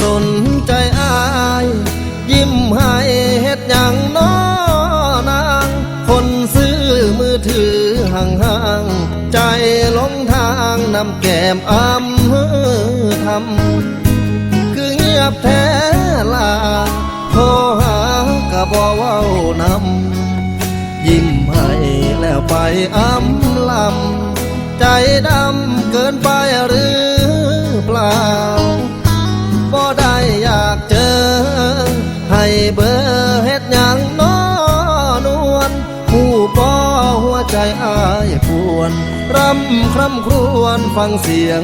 สนใจอาย ยิ้มให้เฮ็ดอย่างน้อนาง คนซื้อมือถือห่างห่างใจลงทางนำแก้มอ้ำเฮอทำคือเงียบแท้ลาโทรหากระบอเว่านำยิ้มให้แล้วไปอ้ำลำใจดำเกินไปหรือเปล่า เบอร์เฮ็ดหยังน้อนวลผู้บ่หัวใจอายปวนรำคร่ำครวญฟังเสียง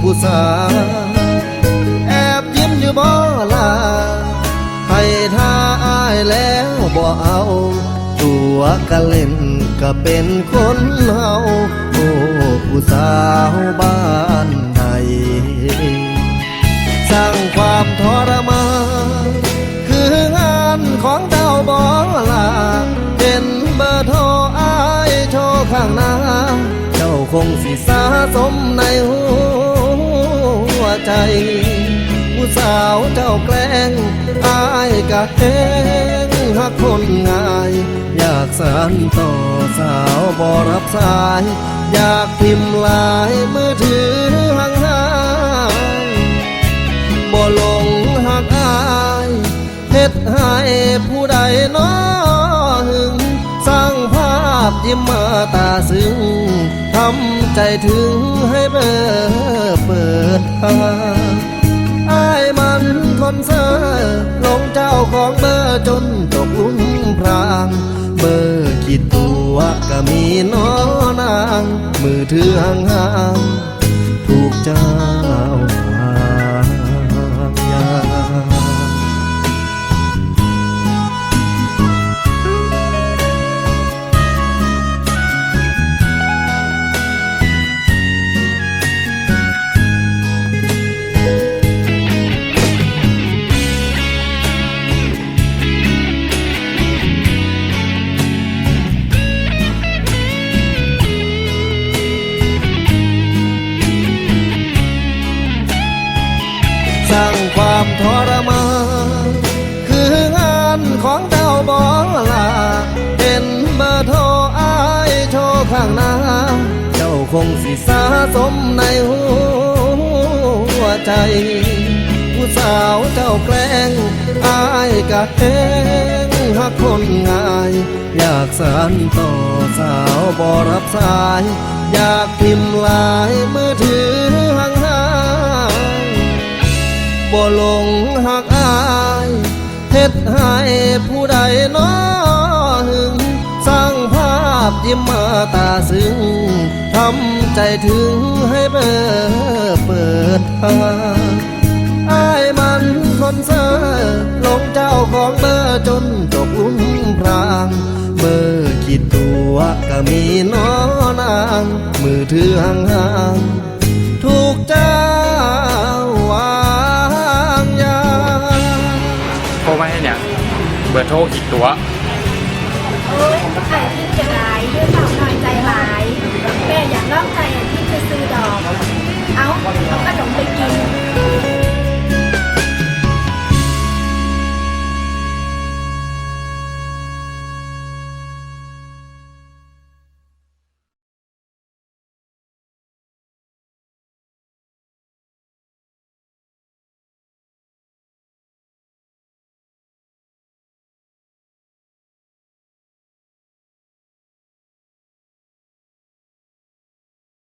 ผู้สาวแอบยิ้มอยู่บ่ลาให้ท่าอายแล้วบ่เอา ตัวก็เล่นก็เป็นคนเฮา งสิสะสมในหัวใจ ผู้สาวเจ้าแกล้งอายกะแหงหักคนง่าย อยากสานต่อสาวบ่รับสาย อยากพิมพ์ลายมือถือห่างๆบ่ลงหักอายเฮ็ดให้ผู้ใดน้อหึงสร้างภาพยิ้มมาตาซึ้งทำใจถึงให้เบอร์เปิดทางอายมันคนเซอร์ลงเจ้าของเบอร์จนตกลุมพราง เบอร์กี่ตัวก็มีน้อนาง มือถือห่างๆถูกเจ้ สร้างความทรมานคืองานของเจ้าบอลาเห็นเบอร์โทรอายโชว์ข้างหน้า เจ้าคงสิสะสมในหัวใจ ผู้สาวเจ้าแกล้งอายกะแหงหักคนง่าย อยากสานต่อสาวบ่รับสาย อยากพิมพ์ลายมือถือห่าง บ่หลงหักอายเฮ็ดให้ผู้ใดน้อหึง สร้างภาพยิ้มมาตาซึ้งทำใจถึงให้เบอร์เปิดทางอายมันคนเซอร์หลงเจ้าของเบอร์จนตกลุมพรางเบอร์กี่ตัวก็มีน้อนาง มือถือห่างๆถูกเจ้ เบอร์โทรอีกตัว เอ้ยไอ้